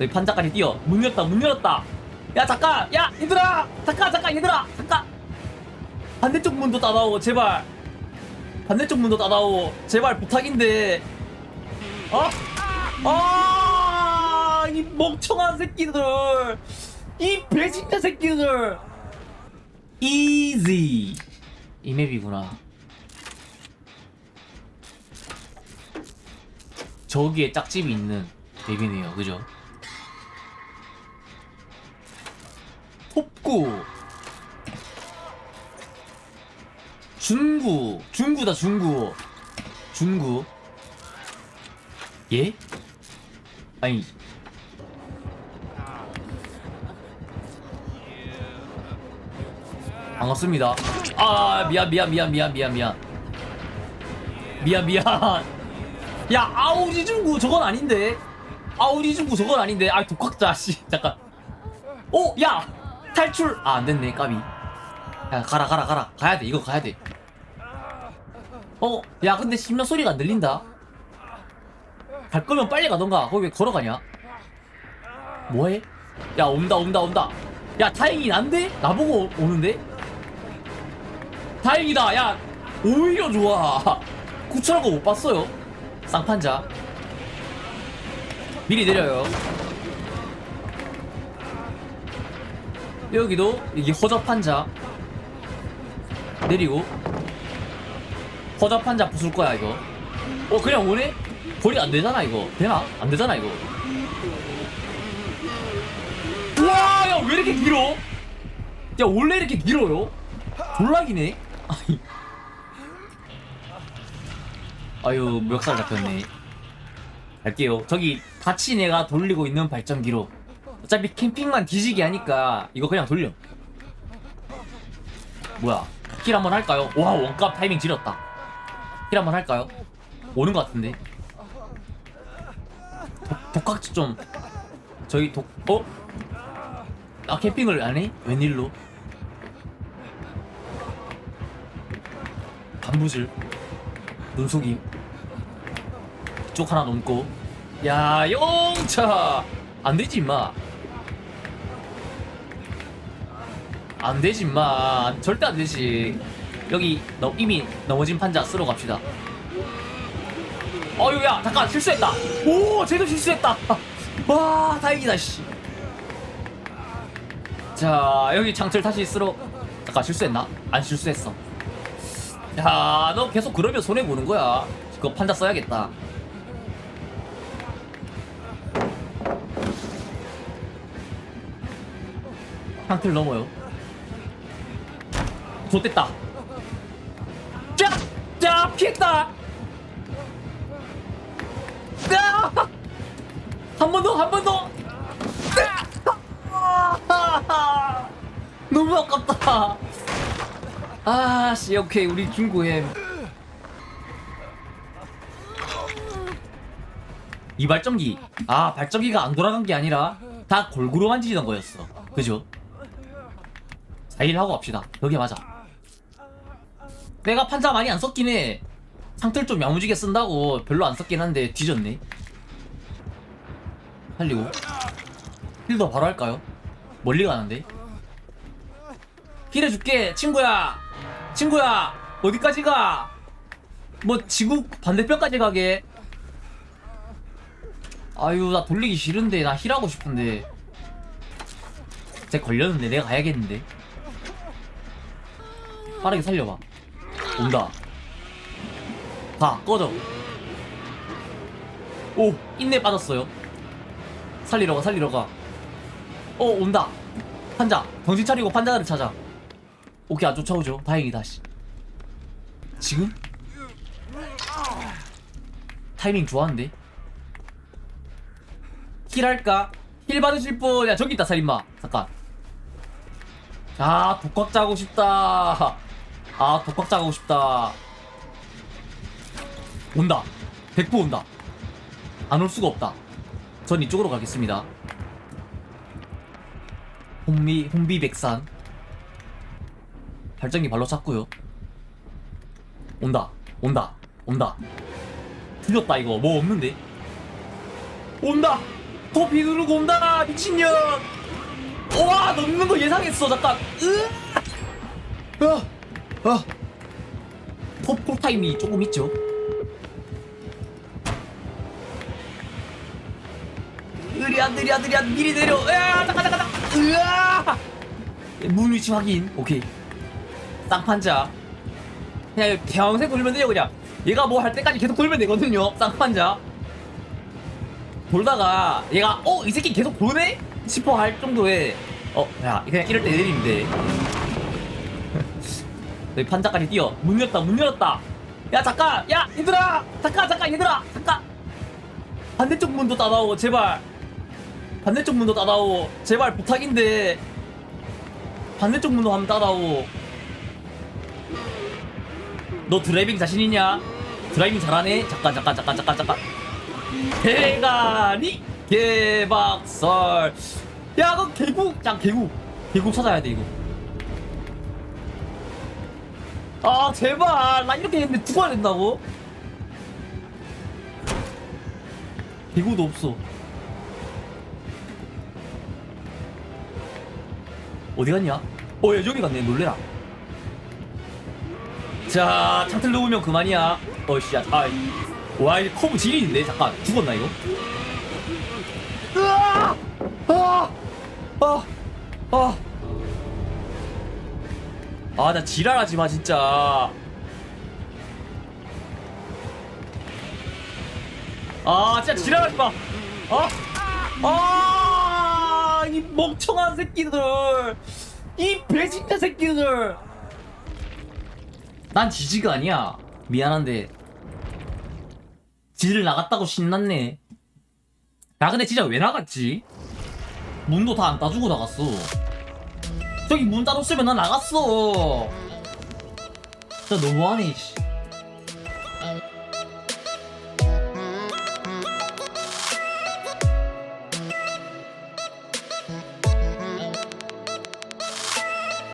여기 판자까지 뛰어 문 열었다 문 열었다 야 잠깐 야 얘들아 잠깐 잠깐 얘들아 잠깐 반대쪽 문도 따다오 제발 반대쪽 문도 따다오 제발 부탁인데 어? 아, 이 멍청한 새끼들. 이 배신자 새끼들. 이지. 이 맵이구나. 저기에 짝집이 있는 맵이네요. 그죠? 톱구. 중구. 중구다, 중구. 중구. 예? 아니 반갑습니다 아 미안 미안 미안 미안 미안 미안 미안 미안 야 아우지 중구 저건 아닌데 아우지 중구 저건 아닌데 아 독학자 씨 잠깐 오야 탈출 아 안됐네 까비 야 가라 가라 가라 가야돼 이거 가야돼 어 야 근데 심장 소리가 안 들린다 갈 거면 빨리 가던가. 거기 왜 걸어가냐? 뭐해? 야 온다 온다 온다. 야 다행히 난데? 나보고 오- 오는데? 다행이다. 야 오히려 좋아. 구출한 거 못 봤어요. 쌍판자. 미리 내려요. 여기도 이게 허접판자. 내리고 허접판자 부술 거야 이거. 어 그냥 오네? 거리 안 되잖아 이거 되나? 안 되잖아 이거 우와 야 왜 이렇게 길어? 야 원래 이렇게 길어요? 졸라기네. 아유 멱살 잡혔네 갈게요 저기 같이 내가 돌리고 있는 발전기로 어차피 캠핑만 뒤지게 하니까 이거 그냥 돌려 뭐야 킬 한번 할까요? 와 원값 타이밍 지렸다 킬 한번 할까요? 오는 것 같은데 독, 독학지 좀 저희 독 어? 아 캠핑을 안 해? 웬일로? 반부질 눈속임 쪽 하나 넘고 야 영차 안 되지 임마 안 되지 임마. 절대 안 되지. 여기 너, 이미 넘어진 판자 쓰러 갑시다. 어유 야 잠깐 실수했다. 오 쟤도 실수했다. 와 다행이다 씨자 여기 장철 다시 쓰러. 잠깐 실수했나? 안 실수했어. 야 너 계속 그러면 손해보는 거야. 그거 판자 써야겠다. 상틀 넘어요 좋됐다 자! 자 피했다 한번 더, 한 번 더. 너무 아깝다. 아, 씨, 오케이, 우리 중구햄. 이 발전기, 아, 발전기가 안 돌아간 게 아니라 다 골고루 만지던 거였어. 그죠? 자, 일하고 갑시다. 여기 맞아. 내가 판자 많이 안 썼긴 해. 상틀 좀 야무지게 쓴다고 별로 안 썼긴 한데 뒤졌네. 살리고 힐더 바로 할까요? 멀리 가는데 힐 해줄게 친구야 친구야 어디까지 가? 뭐 지구 반대편까지 가게 아유 나 돌리기 싫은데 나 힐하고 싶은데 쟤 걸렸는데 내가 가야겠는데 빠르게 살려봐 온다 가 꺼져 오 인내 빠졌어요 살리러 가 살리러 가. 어 온다. 판자 정신 차리고 판자를 찾아. 오케이 안 쫓아오죠. 다행이다 씨. 지금? 타이밍 좋았는데. 힐 할까? 힐 받으실 분, 야 저기 있다 살인마. 잠깐. 아 독학자 하고 싶다. 아 독학자 하고 싶다. 온다. 100% 온다. 안 올 수가 없다. 전 이쪽으로 가겠습니다. 홍미 홍비백산 발전기 발로 찼고요. 온다, 온다, 온다. 틀렸다 이거 뭐 없는데? 온다, 토피 누르고 온다 미친년 와 넘는 거 예상했어 잠깐 으 아, 아. 톱 타임이 조금 있죠? 으리야 느리야 느리야. 미리 내려. 으아 잠깐 잠깐 잠깐. 으아! 문 위치 확인. 오케이. 쌍판자. 그냥 평생 돌면 돼요 그냥. 얘가 뭐 할 때까지 계속 돌면 되거든요 쌍판자. 돌다가 얘가 어 이 새끼 계속 도네? 싶어 할 정도의 어야 그냥 이럴 때 내리면 돼 여기 판자까지 뛰어. 문 열었다 문 열었다. 야 잠깐 야 얘들아! 잠깐 잠깐 얘들아! 잠깐 반대쪽 문도 따다오 제발. 반대쪽 문도 따다오. 제발 부탁인데. 반대쪽 문도 한번 따다오. 너 드라이빙 자신 있냐? 드라이빙 잘하네? 잠깐 잠깐 잠깐 잠깐 잠깐 대가리 개박설 야 그거 개국 짱 개국 개국 찾아야 돼 이거 아 제발 나 이렇게 했는데 죽어야 된다고? 개구도 없어 어디 갔냐? 어, 야, 여기 갔네. 놀래라. 자, 창틀 놓으면 그만이야. 어, 씨, 야, 아, 와, 이 커브 지리는데? 잠깐, 죽었나, 이거? 으아! 아! 아! 아! 아, 나 지랄하지 마, 진짜. 아, 진짜 지랄하지 마. 아! 아! 이 멍청한 새끼들. 이 배신자 새끼들. 난 지지가 아니야. 미안한데. 지를 나갔다고 신났네. 나 근데 진짜 왜 나갔지? 문도 다 안 따주고 나갔어. 저기 문 따줬으면 나 나갔어. 진짜 너무하네, 씨.